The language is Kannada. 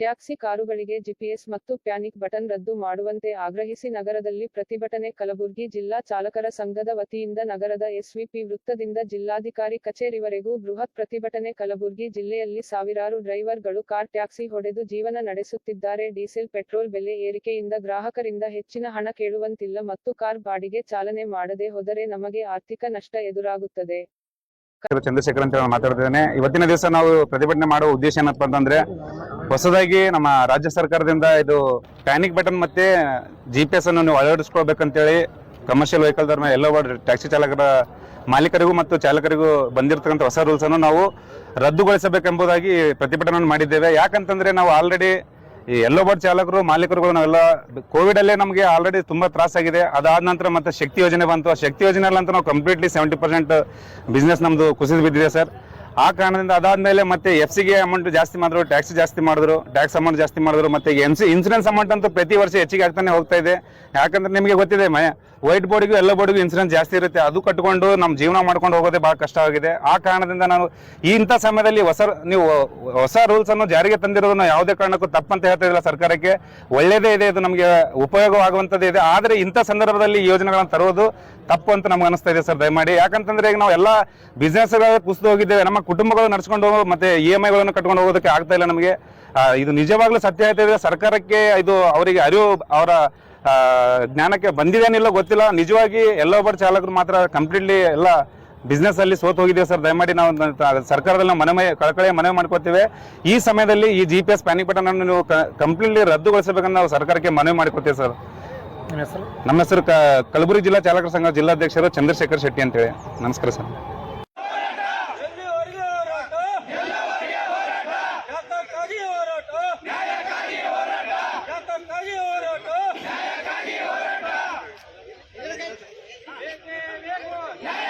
ಟ್ಯಾಕ್ಸಿ ಕಾರುಗಳಿಗೆ ಜಿಪಿಎಸ್ ಮತ್ತು ಪ್ಯಾನಿಕ್ ಬಟನ್ ರದ್ದು ಮಾಡುವಂತೆ ಆಗ್ರಹಿಸಿ ನಗರದಲ್ಲಿ ಪ್ರತಿಭಟನೆ ಕಲಬುರಗಿ ಜಿಲ್ಲಾ ಚಾಲಕರ ಸಂಘದ ವತಿಯಿಂದ ನಗರದ ಎಸ್ವಿಪಿ ವೃತ್ತದಿಂದ ಜಿಲ್ಲಾಧಿಕಾರಿ ಕಚೇರಿವರೆಗೂ ಬೃಹತ್ ಪ್ರತಿಭಟನೆ ಕಲಬುರಗಿ ಜಿಲ್ಲೆಯಲ್ಲಿ ಸಾವಿರಾರು ಡ್ರೈವರ್ಗಳು ಕಾರ್ ಟ್ಯಾಕ್ಸಿ ಹೊಡೆದು ಜೀವನ ನಡೆಸುತ್ತಿದ್ದಾರೆ. ಡೀಸೆಲ್, ಪೆಟ್ರೋಲ್ ಬೆಲೆ ಏರಿಕೆಯಿಂದ ಗ್ರಾಹಕರಿಂದ ಹೆಚ್ಚಿನ ಹಣ ಕೇಳುವಂತಿಲ್ಲ ಮತ್ತು ಕಾರ್ ಬಾಡಿಗೆ ಚಾಲನೆ ಮಾಡದೆ ಹೋದರೆ ನಮಗೆ ಆರ್ಥಿಕ ನಷ್ಟ ಎದುರಾಗುತ್ತದೆ. ಚಂದ್ರಶೇಖರ್ ಅಂತ ಮಾತಾಡ್ತಿದ್ದೇನೆ. ಇವತ್ತಿನ ದಿವಸ ನಾವು ಪ್ರತಿಭಟನೆ ಮಾಡುವ ಉದ್ದೇಶ ಏನಪ್ಪ ಅಂತಂದ್ರೆ ಹೊಸದಾಗಿ ನಮ್ಮ ರಾಜ್ಯ ಸರ್ಕಾರದಿಂದ ಇದು ಪ್ಯಾನಿಕ್ ಬಟನ್ ಮತ್ತೆ ಜಿ ಪಿ ಎಸ್ ಅನ್ನು ನೀವು ಅಳವಡಿಸ್ಕೊಳ್ಬೇಕಂತೇಳಿ ಕಮರ್ಷಿಯಲ್ ವೆಹಿಕಲ್ ಧರ್ಮ ಎಲ್ಲ ಟ್ಯಾಕ್ಸಿ ಚಾಲಕರ ಮಾಲೀಕರಿಗೂ ಮತ್ತು ಚಾಲಕರಿಗೂ ಬಂದಿರತಕ್ಕಂಥ ಹೊಸ ರೂಲ್ಸ್ ಅನ್ನು ನಾವು ರದ್ದುಗೊಳಿಸಬೇಕೆಂಬುದಾಗಿ ಪ್ರತಿಭಟನೆಯನ್ನು ಮಾಡಿದ್ದೇವೆ. ಯಾಕಂತಂದ್ರೆ ನಾವು ಆಲ್ರೆಡಿ ಈ ಎಲ್ಲೋ ಬೋರ್ಡ್ ಚಾಲಕರು, ಮಾಲೀಕರುಗಳು ನಾವೆಲ್ಲ ಕೋವಿಡ್ ಅಲ್ಲೇ ನಮಗೆ ಆಲ್ರೆಡಿ ತುಂಬಾ ತ್ರಾಸಾಗಿದೆ. ಅದಾದ ನಂತರ ಮತ್ತೆ ಶಕ್ತಿ ಯೋಜನೆ ಬಂತು. ಆ ಶಕ್ತಿ ಯೋಜನೆಯಲ್ಲಂತೂ ನಾವು ಕಂಪ್ಲೀಟ್ಲಿ ಸೆವೆಂಟಿ ಪರ್ಸೆಂಟ್ ಬಿಸ್ನೆಸ್ ನಮ್ದು ಕುಸಿದು ಬಿದ್ದಿದೆ ಸರ್. ಆ ಕಾರಣದಿಂದ ಅದಾದ್ಮೇಲೆ ಮತ್ತೆ ಎಫ್ ಸಿಗೆ ಅಮೌಂಟ್ ಜಾಸ್ತಿ ಮಾಡಿದ್ರು ಟ್ಯಾಕ್ಸ್ ಜಾಸ್ತಿ ಮಾಡಿದ್ರು ಟ್ಯಾಕ್ಸ್ ಅಮೌಂಟ್ ಜಾಸ್ತಿ ಮಾಡಿದ್ರು, ಮತ್ತೆ ಎಂ ಸಿ ಇನ್ಸೂರೆನ್ಸ್ ಅಮೌಂಟ್ ಅಂತೂ ಪ್ರತಿ ವರ್ಷ ಹೆಚ್ಚಿಗೆ ಆಗ್ತಾನೆ ಹೋಗ್ತಾ ಇದೆ. ಯಾಕಂದ್ರೆ ನಿಮಗೆ ಗೊತ್ತಿದೆ ಮಯ ವೈಟ್ ಬೋರ್ಡ್ಗೂ ಎಲ್ಲ ಬೋರ್ಡ್ಗೂ ಇನ್ಸೂರೆನ್ಸ್ ಜಾಸ್ತಿ ಇರುತ್ತೆ. ಅದು ಕಟ್ಕೊಂಡು ನಮ್ಮ ಜೀವನ ಮಾಡ್ಕೊಂಡು ಹೋಗೋದೇ ಬಹಳ ಕಷ್ಟವಾಗಿದೆ ಆ ಕಾರಣದಿಂದ ನಾನು ಈ ಇಂಥ ಸಮಯದಲ್ಲಿ ಹೊಸ ನೀವು ಹೊಸ ರೂಲ್ಸ್ ಅನ್ನು ಜಾರಿಗೆ ತಂದಿರೋದನ್ನ ಯಾವುದೇ ಕಾರಣಕ್ಕೂ ತಪ್ಪಂತ ಹೇಳ್ತಾ ಇಲ್ಲ ಸರ್ಕಾರಕ್ಕೆ. ಒಳ್ಳೆಯದೇ ಇದೆ, ಇದು ನಮಗೆ ಉಪಯೋಗವಾಗುವಂಥದ್ದು ಇದೆ. ಆದರೆ ಇಂಥ ಸಂದರ್ಭದಲ್ಲಿ ಈ ಯೋಜನೆಗಳನ್ನು ತರೋದು ತಪ್ಪು ಅಂತ ನಮ್ಗೆ ಅನಿಸ್ತಾ ಇದೆ ಸರ್, ದಯಮಾಡಿ. ಯಾಕಂತಂದ್ರೆ ಈಗ ನಾವು ಎಲ್ಲ ಬಿಸ್ನೆಸ್ಗಳು ಕುಸಿದು ಹೋಗಿದ್ದೇವೆ. ನಮ್ಮ ಕುಟುಂಬಗಳು ನಡ್ಸ್ಕೊಂಡು ಹೋಗೋ ಮತ್ತೆ ಇ ಎಂ ಐಗಳನ್ನು ಕಟ್ಕೊಂಡು ಹೋಗೋದಕ್ಕೆ ಆಗ್ತಾ ಇಲ್ಲ ನಮಗೆ. ಇದು ನಿಜವಾಗ್ಲೂ ಸತ್ಯ ಹೇಳ್ತಾ ಇದೆ ಸರ್ಕಾರಕ್ಕೆ ಇದು ಅವರಿಗೆ ಅರಿವು, ಅವರ ಜ್ಞಾನಕ್ಕೆ ಬಂದಿದೇನಿಲ್ಲ ಗೊತ್ತಿಲ್ಲ. ನಿಜವಾಗಿ ಎಲ್ಲ ಒಬ್ಬರು ಚಾಲಕರು ಮಾತ್ರ ಕಂಪ್ಲೀಟ್ಲಿ ಎಲ್ಲ ಬಿಸ್ನೆಸ್ ಅಲ್ಲಿ ಸೋತ್ ಹೋಗಿದ್ದೇವೆ ಸರ್. ದಯಮಾಡಿ ನಾವು ಸರ್ಕಾರದಲ್ಲಿ ನಾವು ಮನವಿ ಕಳಕಳಿ ಮನವಿ ಮಾಡ್ಕೋತೇವೆ. ಈ ಸಮಯದಲ್ಲಿ ಈ G P S panic button ಅನ್ನು ನೀವು ಕಂಪ್ಲೀಟ್ಲಿ ರದ್ದುಗೊಳಿಸಬೇಕಂತ ನಾವು ಸರ್ಕಾರಕ್ಕೆ ಮನವಿ ಮಾಡ್ಕೋತೇವೆ ಸರ್. ನಿಮ್ಮ ಹೆಸರು? ನಮ್ಮ ಹೆಸರು ಕ- ಕಲಬುರಗಿ ಜಿಲ್ಲಾ ಚಾಲಕರ ಸಂಘ ಜಿಲ್ಲಾಧ್ಯಕ್ಷರು ಚಂದ್ರಶೇಖರ್ ಶೆಟ್ಟಿ ಅಂತೇಳಿ. ನಮಸ್ಕಾರ ಸರ್. ನ್ಯಾಯ